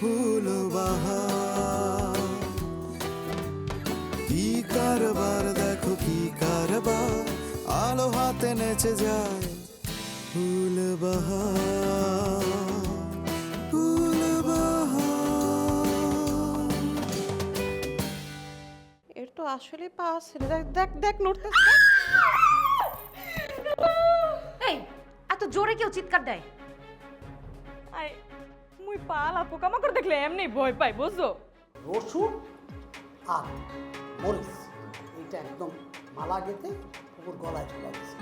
ফুল বাহার কি কারবার দেখো কি কারবার। আলো হাতে নেচে যায় ফুল বাহার ফুল বাহার এর তো আসলে পাস দেখ দেখ দেখ নড়তে এই এত জোরে কেউ চিৎকার দেয়? পালা পোকামাকড় দেখলে এমনি ভয় পাই বুঝছ? রসুন আর মরিচ এইটা একদম মালা গেতে কুকুর গলায় ঝুলা দিছে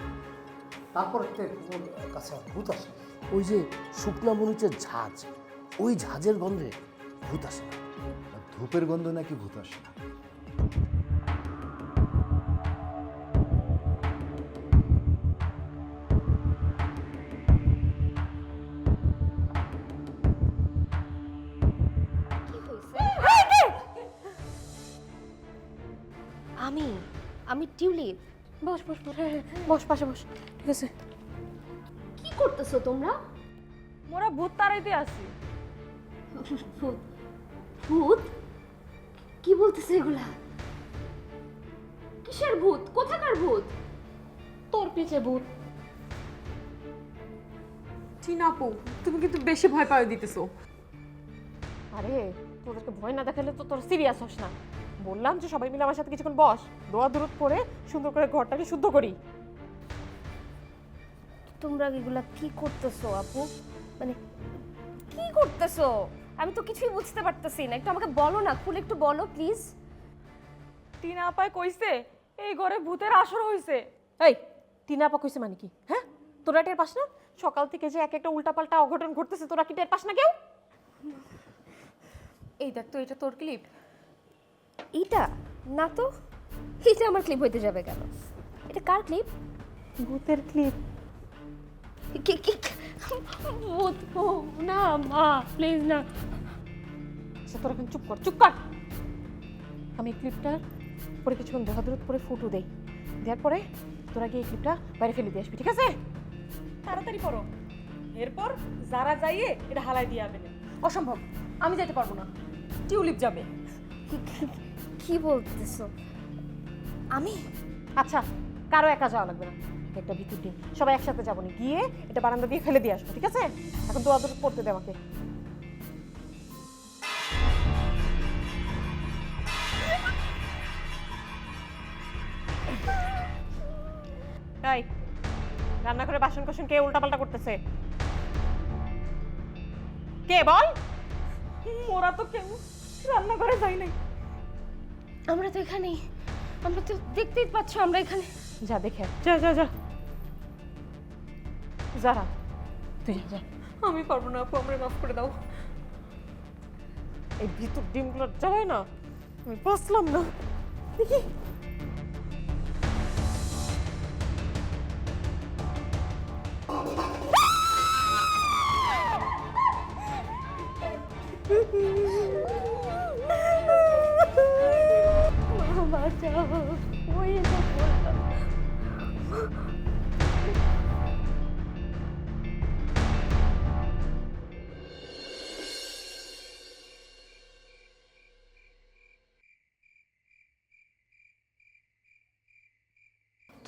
তারপর একটা কুকুর কাছে ভূত আসে। ওই যে শুকনা মরিচের ঝাঁজ ওই ঝাঁজের গন্ধে ভূত আসে না। ধূপের গন্ধ নাকি ভূত আসে না। বস বস বস বস পাশে বস। ঠিক আছে। কি করতেছো তোমরা? মোরা ভূত তাড়াইতে আসি ভূত? ভূত? কি বলতেছে এগুলা? কিসের ভূত? কোথাকার ভূত? তোর পিছে ভূত। চিনাপু তুমি কিন্তু বেশি ভয় পাই দিতেছো। আরে তোদেরকে ভয় না দেখালে তো তোর সিরিয়াস হস না। বললাম যে সবাই মিলে আমার সাথে কিছুক্ষণ বস। দোয়া দূরত করে সুন্দর করে ঘরটাকে শুদ্ধ করি। তোমরা এগুলা কি করতেছো আপু? মানে কি করতেছো? আমি তো কিছুই বুঝতে পারতেছি না। একটু আমাকে বলো না খুলে একটু বলো প্লিজ। টিনা আপায় কইছে এই ঘরে ভূতের আসর হইছে। এই টিনা আপা কইছে মানে কি? হ্যাঁ? তোরা টের পাস না? সকাল থেকে যে এক একটা উল্টাপাল্টা অঘটন ঘটতেছে তোরা কি টের পাস না কেউ? এই দেখ তো এটা তোর ক্লিপ এইটা? না তো? এইটা আমার ক্লিপ হইতে যাবে কেন? এটা কার ক্লিপ ভূতের ক্লিপ ভূত না মা প্লিজ না। সে তোরা এখন চুপ কর চুপ কর। আমি ক্লিপটা পরে কিছুক্ষণ দেখা দূরত পরে ফটো দেই। দেওয়ার পরে তোরা গিয়ে এই ক্লিপটা বাইরে ফেলে দিয়ে আসবি ঠিক আছে? তাড়াতাড়ি করো। এরপর যারা যাইয়ে এটা হালাই দিয়ে আবে অসম্ভব। আমি যেতে পারব না। টিউলিপ যাবে। কি- বলতেছো? আমি? আচ্ছা কারও একা যাওয়া লাগবে না। একটা ভিতর দিন। সবাই একসাথে যাব না। গিয়ে এটা বারান্দা দিয়ে ফেলে দিয়ে আসব ঠিক আছে? এখন দোয়া দূর পড়তে দে আমাকে। তাই রান্না করে বাসন কোসন কে উল্টাপাল্টা করতেছে? কে বল? মোরা তো কেউ রান্না করে যাই নাই। আমরা তো এখানেই। আমরা তো দেখতেই পাচ্ছ আমরা এখানে। যা দেখে আয়। যা যা যা। যারা তুই যা, যা। আমি পারব না আপু আমরা মাফ করে দাও। এই ভিতর ডিমগুলো জ্বালায় না আমি বসলাম না। দেখি।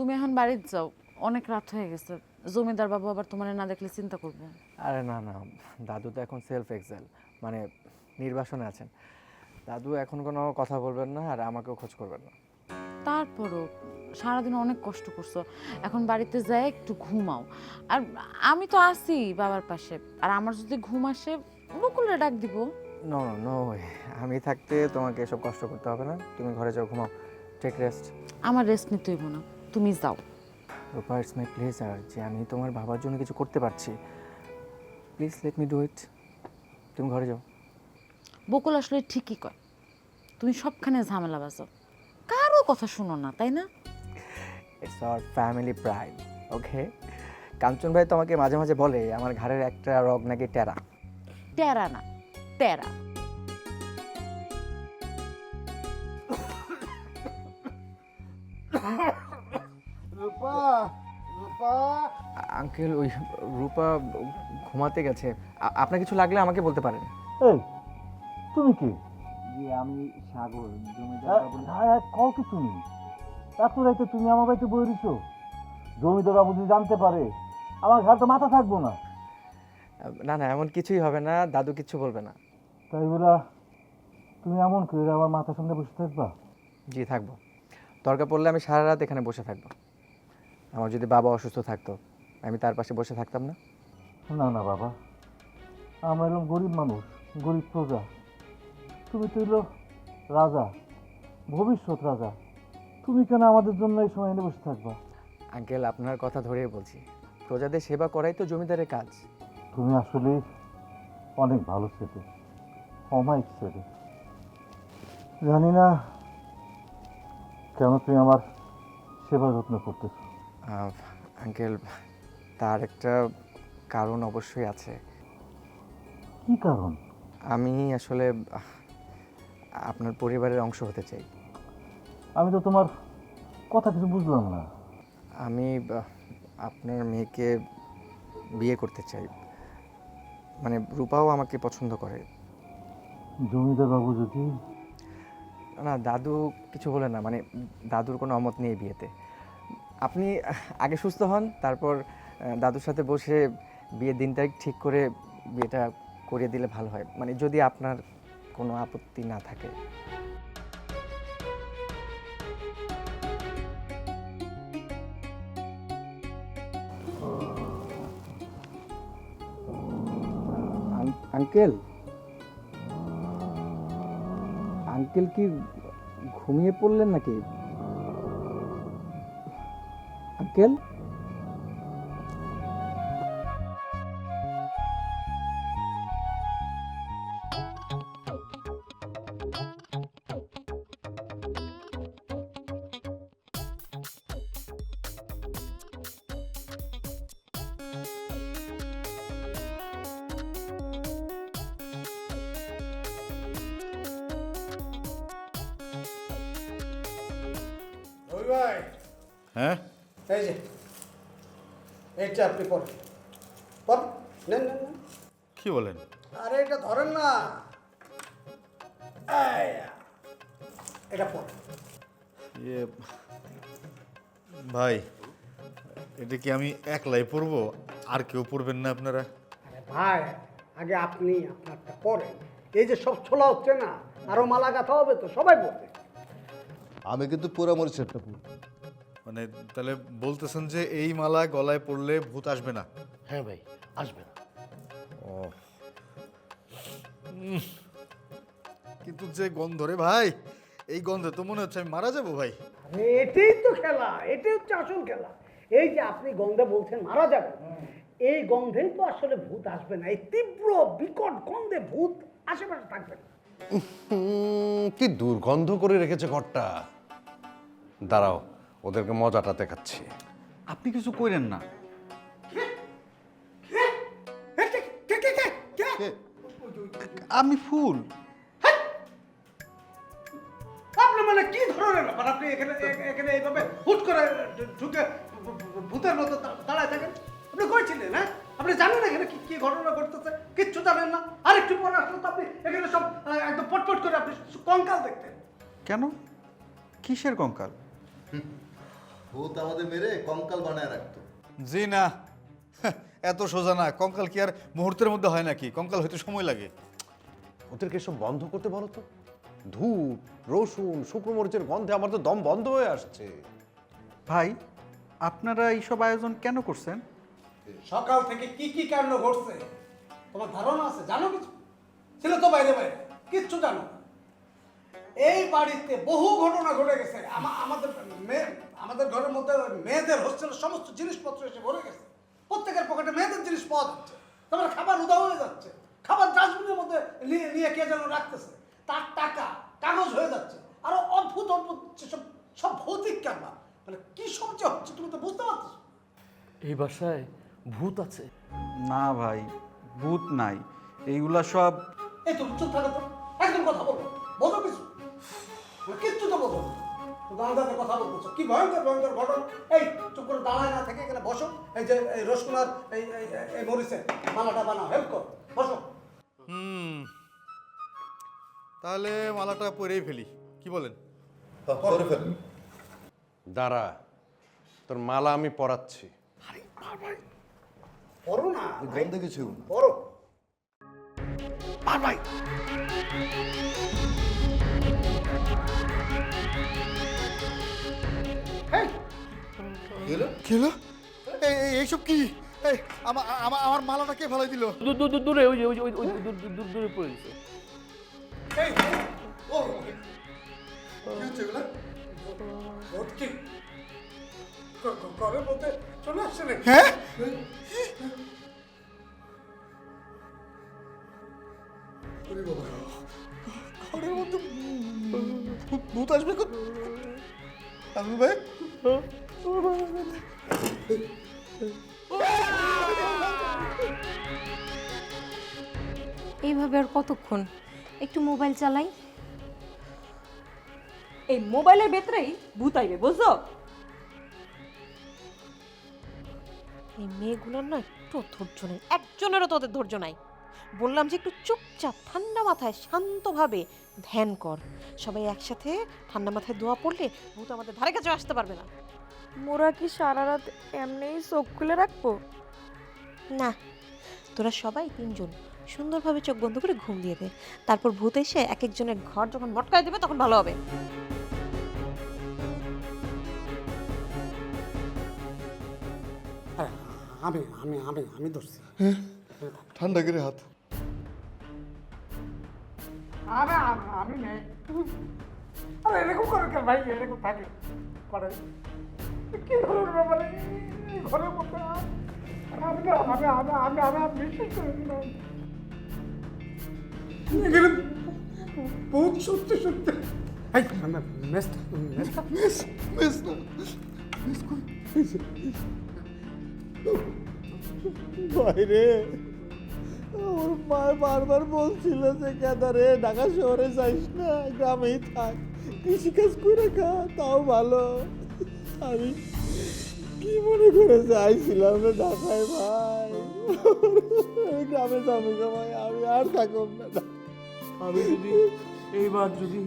তুমি এখন বাড়িতে যাও। অনেক রাত হয়ে গেছে। জমিদার বাবু আবার তোমার না দেখলে চিন্তা করবে। আরে না না। দাদু তো এখন সেলফ এক্সেল মানে নির্বাসনে আছেন। দাদু এখন কোনো কথা বলবেন না আর আমাকেও খোঁজ করবেন না। তারপরও সারাদিন অনেক কষ্ট করছ। এখন বাড়িতে যাই একটু ঘুমাও। আর আমি তো আছি বাবার পাশে। আর আমার যদি ঘুম আসে বকুলরে ডাক দিব। নো নো আমি থাকতে তোমাকে এসব কষ্ট করতে হবে না। তুমি ঘরে যাও ঘুমাও। টেক রেস্ট আমার রেস্ট নিতে হইব না। তুমি যাও। রূপা ইটস মাই প্লেজার যে আমি তোমার বাবার জন্য কিছু করতে পারছি। Please let me do it তুমি ঘরে যাও। বকুল আসলে ঠিকই কয়। তুমি সবখানে ঝামেলা বাজো কারও কথা শুনো না তাই না? It's our family pride okay Kanchan ভাই তো আমাকে মাঝে মাঝে বলে আমার ঘাড়ের একটা রগ নাকি টেরা? টেরা না টেরা আঙ্কেল ওই রূপা ঘুমাতে গেছে। আপনার কিছু লাগলে আমাকে বলতে পারেন। এই তুমি কি? জি আমি সাগর হ্যাঁ কও কি তুমি? এত রাইতে তুমি আমার বাড়িতে বই দিছো? জমিদার বাবু যদি জানতে পারে আমার ঘর তো মাথা থাকব না। না না এমন কিছুই হবে না দাদু কিছু বলবে না। তাই বলা তুমি এমন করে আমার মাথার সামনে বসে থাকবা? জি থাকব। দরকার পড়লে আমি সারা রাত এখানে বসে থাকব। আমার যদি বাবা অসুস্থ থাকতো আমি তার পাশে বসে থাকতাম না। না না বাবা। আমরা এলাম গরিব মানুষ গরিব প্রজা। তুমি তো এলো রাজা ভবিষ্যৎ রাজা। তুমি কেন আমাদের জন্য এই সময় এনে বসে থাকবা? আঙ্কেল আপনার কথা ধরেই বলছি। প্রজাদের সেবা করাই তো জমিদারের কাজ। তুমি আসলে অনেক ভালো ছেলে অমায়িক ছেলে। জানি না কেন তুমি আমার সেবা যত্ন করতেছো। আঙ্কেল তার একটা কারণ অবশ্যই আছে। কি কারণ? আমি আসলে আহ, আপনার পরিবারের অংশ হতে চাই। আমি তো তোমার কথা কিছু বুঝলাম না। আমি আহ, আপনার মেয়েকে বিয়ে করতে চাই। মানে রূপাও আমাকে পছন্দ করে। জমিদার বাবু যদি? না দাদু কিছু বলে না মানে দাদুর কোনো অমত নেই বিয়েতে। আপনি আগে সুস্থ হন তারপর আহ, দাদুর সাথে বসে বিয়ের দিন তারিখ ঠিক করে বিয়েটা করিয়ে দিলে ভালো হয়। মানে যদি আপনার কোনো আপত্তি না থাকে। আঙ্কেল? আঙ্কেল কি ঘুমিয়ে পড়লেন নাকি? আঙ্কেল? রবি ভাই হ্যাঁ? এই যে এইটা আপনি পড়েন। পড় নেন নেন কি বলেন? আরে এটা ধরেন না। এটা পড়েন ইয়ে ভাই এটা কি আমি একলাই পড়ব? আর কেউ পড়বেন না আপনারা? আরে ভাই আগে আপনি আপনারটা পড়েন। এই যে সব ছোলা হচ্ছে না আরও মালা গাঁথা হবে তো সবাই পড়বে আমি কিন্তু পুরো মরিচেরটা পুরো। মানে তাহলে বলতেছেন যে এই মালা গলায় পড়লে ভূত আসবে না? হ্যাঁ ভাই আসবে না। ও। উম, কিন্তু যে গন্ধ রে ভাই এই গন্ধে তো মনে হচ্ছে আমি মারা যাব ভাই। আরে এটাই তো খেলা এটাই হচ্ছে আসল খেলা। এই যে আপনি গন্ধে বলছেন মারা যাবে এই গন্ধেই তো আসলে ভূত আসবে না এই তীব্র বিকট গন্ধে ভূত আশেপাশে থাকবে না। কি দুর্গন্ধ করে রেখেছে ঘরটা। দাঁড়াও ওদেরকে মজাটা দেখাচ্ছি। আপনি কিছু করেন না। এ, কে, কে, কে, কে, কে? আমি ফুল। আপনি মানে কি ধরনের ব্যাপার? আপনি এখানে এখানে এইভাবে হুট করে ঢুকে ভূতের মতো দাঁড়ায় থাকেন। আপনি করেছিলেন হ্যাঁ? আপনি জানেন এখানে কি কি ঘটনা ঘটতেছে? কিচ্ছু জানেন না। আর একটু পরে আসলে তো আপনি এখানে সব একদম পটপট করে আপনি কঙ্কাল দেখতেন। কেন? কিসের কঙ্কাল? ভূত আমাদের মেরে কঙ্কাল বানায় রাখতো। জি না। এত সোজা না। কঙ্কাল কি আর মুহূর্তের মধ্যে হয় নাকি? কঙ্কাল হইতে সময় লাগে। ওদেরকে সব বন্ধ করতে বলো তো। ধূপ রসুন শুকনো মরিচের গন্ধে আমার তো দম বন্ধ হয়ে আসছে। ভাই আপনারা এইসব আয়োজন কেন করছেন? সকাল থেকে কি কি কাণ্ড ঘটছে? তোমার ধারণা আছে? জানো কিছু? ছিল তো বাইরে বাইরে কিচ্ছু জানো না। এই বাড়িতে বহু ঘটনা ঘটে গেছে। আমাদের মেয়ে আমাদের ঘরের মধ্যে মেয়েদের হোস্টেলের সমস্ত জিনিসপত্র এসে ভরে গেছে। প্রত্যেকের পকেটে মেয়েদের জিনিস পাওয়া যাচ্ছে। তোমার খাবার উদা হয়ে যাচ্ছে। খাবার ডাস্টবিনের মধ্যে নিয়ে নিয়ে কে যেন রাখতেছে। তার টাকা কাগজ হয়ে যাচ্ছে। আরও অদ্ভুত অদ্ভুত সব সব ভৌতিক কারবার মানে কি সব যে হচ্ছে তুমি তো বুঝতে পারছ এই বাসায় ভূত আছে? না ভাই ভূত নাই। এইগুলা সব এই তুমি চুপ থাকো তো। একদম কথা বলব বোঝো কিছু? কিচ্ছু তো বোঝো না। দাঁড়াতে কথা বলতেছো কি ভয়ঙ্কর ভয়ঙ্কর ঘটনা এই চুপ করে দাঁড়ায় না থেকে এখানে বসো। এই যে এই রসগোল্লার এই এই- মরিচের মালাটা বানাও হেল্প করো। বসো। হুম। তাহলে মালাটা পরেই ফেলি। কি বলেন? দাঁড়া তোর মালা আমি পরাচ্ছি। পড়ো না গন্ধে কিছু পড়ো কি এই- এইসব কি? আমার আমার আমার মালাটা কে ফেলাই দিল? দূরে ওই যে ওই যে ওই ওই দূর দূর দূরে পড়ে গেছে। এই ভূত আসবে কো- আসবে ভাই। এইভাবে আর কতক্ষণ? একটু মোবাইল চালাই। এই মোবাইলের ভেতরেই ভূত আইবে বুঝছ? এই মেয়েগুলোর না একটু ধৈর্য নেই একজনেরও তোদের ধৈর্য নাই। বললাম যে একটু চুপচাপ ঠান্ডা মাথায় শান্তভাবে ধ্যান কর। সবাই একসাথে ঠান্ডা মাথায় দোয়া পড়লে ভূত আমাদের ধারে কাছে আসতে পারবে না। মোরা কি সারা রাত এমনিই চোখ খুলে রাখব? না তোরা সবাই তিনজন সুন্দরভাবে চোখ বন্ধ করে ঘুম দিয়ে দে। তারপর ভূত এসে এক একজনের ঘর যখন মটকায় দেবে তখন ভালো হবে। হ্যাঁ, আমি আমি আমি আমি ধরছি। ঠান্ডা করে হাত। আরে আমি নেই আরে, এরকম করে কেন ভাই? এরকম থাকে। করে। কি ধরনের ব্যাপার? ঘরের মধ্যে আমি না আমি আমি আমি আমি বিশ্বাস করে এখানে বহুত সত্যি সত্যি। এই মেসটা মেসটা মিস মিস না বাইরে। ওর মা বারবার বলছিল যে কেদারে ঢাকা শহরে যাইস না? গ্রামেই থাক। কৃষিকাজ করে খা, তাও ভালো। আমি কি মনে করে যাইছিলাম না ঢাকায়, ভাই? গ্রামে যাব ভাই আমি আর থাকব না। আমি যদি এইবার যদি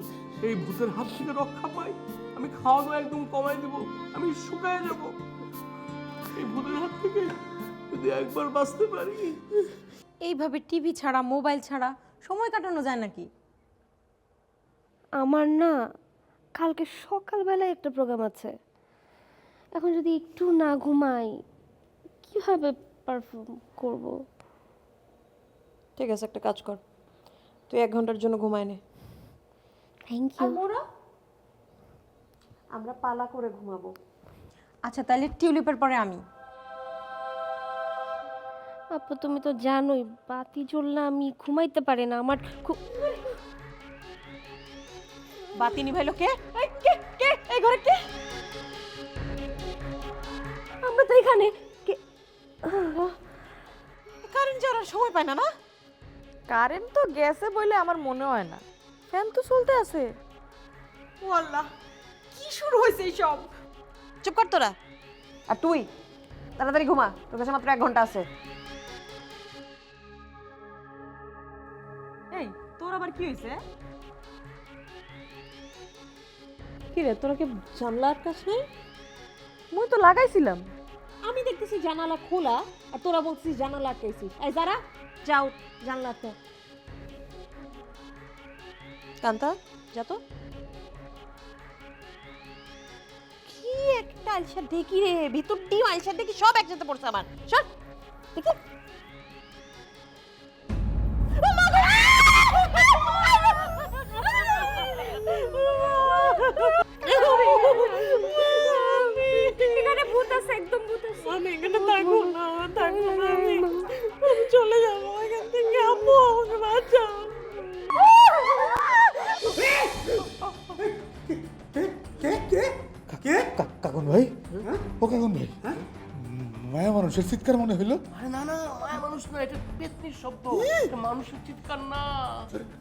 এই ভূতের হাত থেকে রক্ষা পাই, আমি খাওয়া দাওয়া একদম কমাই দেব, আমি শুকায় যাব। এই ভূতের হাত থেকে যদি একবার বাঁচতে পারি এইভাবে টিভি ছাড়া মোবাইল ছাড়া সময় কাটানো যায় নাকি? আমার না কালকে সকালবেলায় একটা প্রোগ্রাম আছে। এখন যদি একটু না ঘুমাই কীভাবে পারফর্ম করব? ঠিক আছে একটা কাজ কর। তুই এক ঘণ্টার জন্য ঘুমায় নে। থ্যাংক ইউ আমরা পালা করে ঘুমাবো। আচ্ছা তাহলে টিউলিপের পরে আমি। আপু তুমি তো জানোই বাতি জ্বললে আমি ঘুমাইতে পারি না আমার খুব বাতি নিভাইলো কে? এই, কে? কে? এই ঘরে কে? আমরা তো এখানে। কে কারেন্ট যাওয়ার সময় পায় না না? কারেন্ট তো গেছে বলে আমার মনে হয় না। ফ্যান তো চলতে আছে। ও আল্লাহ কি শুরু হয়েছে এইসব? চুপ কর তোরা। আর তুই? তাড়াতাড়ি ঘুমা তোর কাছে মাত্র এক ঘণ্টা আছে। কি হয়েছে কি রে তোরা কি জানলা আটকাস নাই? মুই তো লাগাইছিলাম। আমি দেখতেছি জানালা খোলা আর তোরা বলছিস জানালা আটকাইছিস এই যারা যাও জানলা আটকা কান্তা? যা তো। কি একটা আলসা দেখি রে ভিতর ডিম আলসা দেখি সব একসাথে পড়ছে আমার। সর দেখি। চলে যাবো এখান থেকে আপু আমাকে বাঁচাও মানুষের চিৎকার মনে হইল আরে না না মায়া মানুষ না এটা পেতনির শব্দ এটা মানুষের চিৎকার না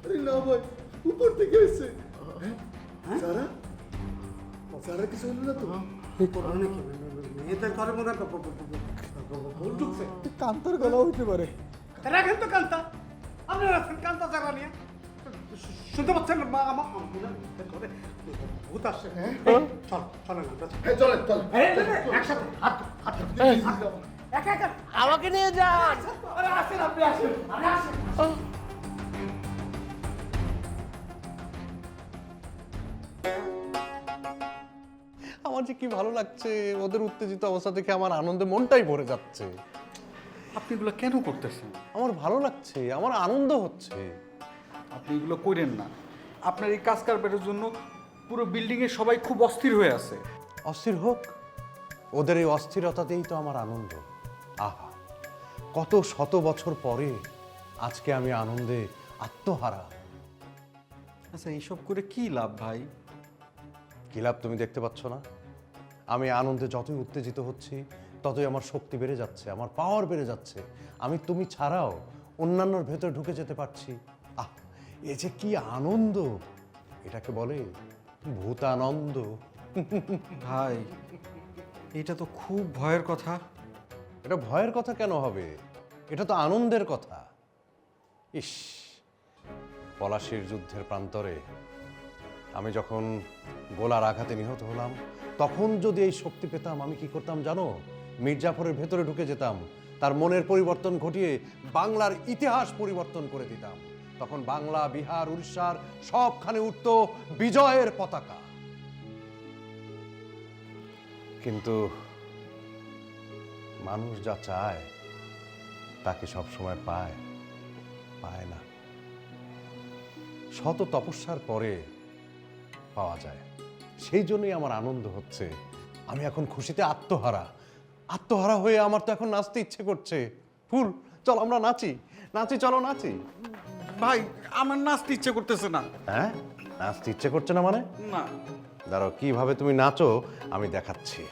আরে না ভাই উপর থেকে এসে সারা সারা কিছু হলো না তো ঘরে মনে হয় ভুল ঢুকছে কান্তার গলা হইতে পারে রাখেন তো কান্তা আপনারা আছেন কান্তা নিয়ে শুনতে পাচ্ছেন মা আমার ঘরে ভূত আসছে হ্যাঁ চল চলেন। চলেন একসাথে হাত হাত আমাকে নিয়ে যান। আরে আসেন আপনি আসেন। আরে আসেন। আমার যে কি ভালো লাগছে ওদের উত্তেজিত অবস্থা দেখে আমার আনন্দে মনটাই ভরে যাচ্ছে। আপনি এগুলো কেন করতেছেন? আমার ভালো লাগছে আমার আনন্দ হচ্ছে। আপনি এগুলো করেন না। আপনার এই কাজ কারবারের জন্য পুরো বিল্ডিংয়ে সবাই খুব অস্থির হয়ে আছে। অস্থির হোক ওদের এই অস্থিরতাতেই তো আমার আনন্দ। আহা কত শত বছর পরে আজকে আমি আনন্দে আত্মহারা। আচ্ছা এইসব করে কি লাভ ভাই? কি লাভ তুমি দেখতে পাচ্ছ না? আমি আনন্দে যতই উত্তেজিত হচ্ছি ততই আমার শক্তি বেড়ে যাচ্ছে আমার পাওয়ার বেড়ে যাচ্ছে। আমি তুমি ছাড়াও অন্যান্যর ভেতর ঢুকে যেতে পারছি। আহ এ যে কি আনন্দ! এটাকে বলে ভূতানন্দ। ভাই এটা তো খুব ভয়ের কথা। এটা ভয়ের কথা কেন হবে? এটা তো আনন্দের কথা। ইস, পলাশির যুদ্ধের প্রান্তরে আমি যখন গোলার আঘাতে নিহত হলাম, তখন যদি এই শক্তি পেতাম, আমি কি করতাম জানো? মির্জাফরের ভেতরে ঢুকে যেতাম, তার মনের পরিবর্তন ঘটিয়ে বাংলার ইতিহাস পরিবর্তন করে দিতাম। তখন বাংলা, বিহার, উড়িষ্যার সবখানে উঠত বিজয়ের পতাকা। কিন্তু মানুষ যা চায় তাকে সব সময় পায় পায় না। শত তপস্যার পরে পাওয়া যায়। সেই জন্যই আমার আনন্দ হচ্ছে। আমি এখন খুশিতে আত্মহারা। আত্মহারা হয়ে আমার তো এখন নাচতে ইচ্ছে করছে। ফুল চল আমরা নাচি। নাচি চলো নাচি। ভাই আমার নাচতে ইচ্ছে করতেছে না। হ্যাঁ? নাচতে ইচ্ছে করছে না মানে? না। দাঁড়াও কীভাবে তুমি নাচো আমি দেখাচ্ছি।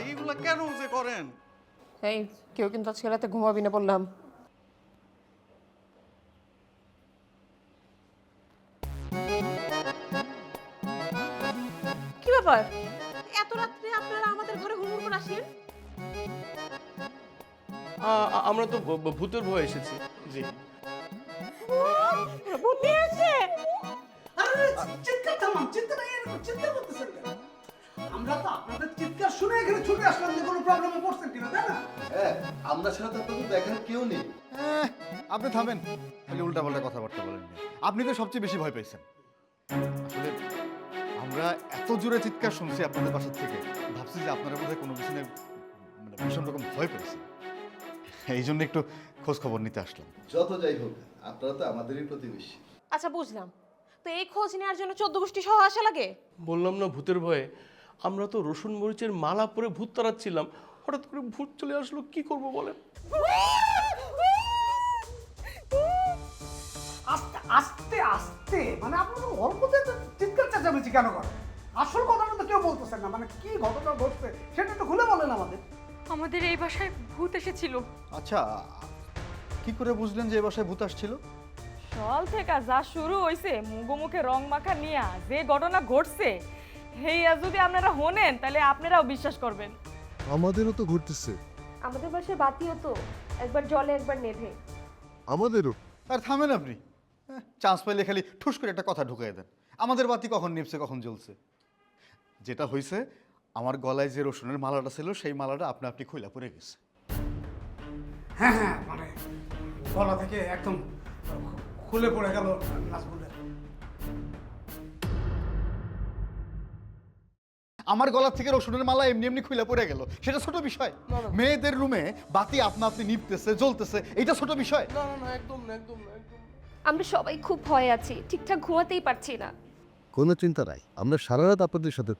বার ভাই এগুলো কেন যে করেন? এই কেউ কিন্তু আজকে রাতে ঘুমাবি না বললাম। কি ব্যাপার? এত রাত্রে আপনারা আমাদের ঘরে হুড়মুড় করে আসলেন আমরা তো ভূতের ভয় এসেছি। জি। ভূত নিয়ে আরে থামান চিন্তা নাই চিন্তা করতেছেন আমরা তো আপনাদের চিৎকার শুনে এখানে ছুটে আসলাম যে কোনো প্রবলেমে পড়ছেন কিনা তাই না? হ্যাঁ আমরা ছাড়া তো আপনাদের দেখার কেউ নেই। হ্যাঁ, আপনি থামেন। খালি উল্টাপাল্টা কথাবার্তা বলেন। না। আপনি তো সবচেয়ে বেশি ভয় পাইছেন। আসলে আমরা এত জোরে চিৎকার শুনছি আপনাদের বাসার থেকে ভাবছি যে আপনারা বোধহয় কোনো কিছু নিয়ে মানে ভীষণ রকম ভয় পেয়েছেন। এই জন্য একটু খোঁজ খবর নিতে আসলাম। যত যাই হোক আপনারা তো আমাদেরই প্রতিবেশী। আচ্ছা বুঝলাম। তো এই খোঁজ নেওয়ার জন্য চোদ্দ গোষ্ঠী সহ আসা লাগে? বললাম না ভূতের ভয়ে। আমরা তো রসুন মরিচের মালা পরে ভূত তাড়াচ্ছিলাম। হঠাৎ করে ভূত চলে আসলো কি করব বলেন? আস্তে আস্তে আস্তে মানে আপনারা অল্পতে চিৎকার চেঁচামেচি কেন করেন? আসল কথাটা তো কেউ বলতেছেন না মানে কি ঘটনা ঘটছে সেটা তো খুলে বলেন আমাদের। আমাদের এই বাসায় ভূত এসেছিল। আচ্ছা কি করে বুঝলেন যে এ বাসায় ভূত আসছিল? সল থেকে যা শুরু হইছে মুগো মুখে রং মাখা নিয়া যে ঘটনা ঘটছে হেইয়া যদি আপনারা হোনেন তাহলে আপনারাও বিশ্বাস করবেন। আমাদেরও তো ঘুরতেছে আমাদের বাসায় বাতিও তো। একবার জলে একবার নেভে। আমাদেরও। আর থামেন আপনি। চান্স পাইলে খালি ঠুস করে একটা কথা ঢুকিয়ে দেন। আমাদের বাতি কখন নিপছে কখন জ্বলছে? যেটা হয়েছে আমার গলায় যে রসুনের মালাটা ছিল সেই মালাটা আপনি আপনি খুইলা পড়ে গেছে। হ্যাঁ হ্যাঁ মানে গলা থেকে একদম খুলে পড়ে গেল নাজমুলের আমার গলা থেকে রসুনের মালা এমনি এমনি খুলে পড়ে গেল। সেটা ছোট বিষয়। মেয়েদের রুমে বাতি আপনা আপনি নিপতেছে জ্বলতেছে এটা ছোট বিষয়। না না না একদম না একদম না একদম আমরা সবাই খুব ভয়ে আছি ঠিকঠাক ঘুমাতেই পারছি না। কোনো চিন্তা নাই আমরা সারা রাত আপনাদের সাথে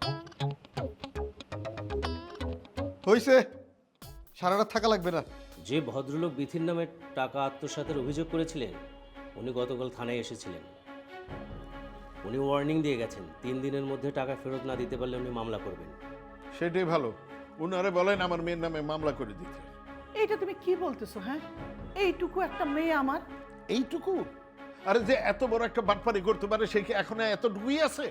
হইছে। সারা রাত থাকা লাগবে না। যে ভদ্রলোক বিথির নামে টাকা আত্মসাতের অভিযোগ করেছিলেন উনি গতকাল থানায় এসেছিলেন। উনি ওয়ার্নিং দিয়ে গেছেন তিন দিনের মধ্যে টাকা ফেরত না দিতে পারলে উনি মামলা করবেন। সেটাই ভালো। উনারে বলেন আমার মেয়ের নামে মামলা করে দিতে। এইটা তুমি কি বলতেছো হ্যাঁ? এইটুকু একটা মেয়ে আমার? এইটুকু? আরে যে এত বড় একটা বাটপারি করতে পারে সে কি এখন এতটুকুই আছে?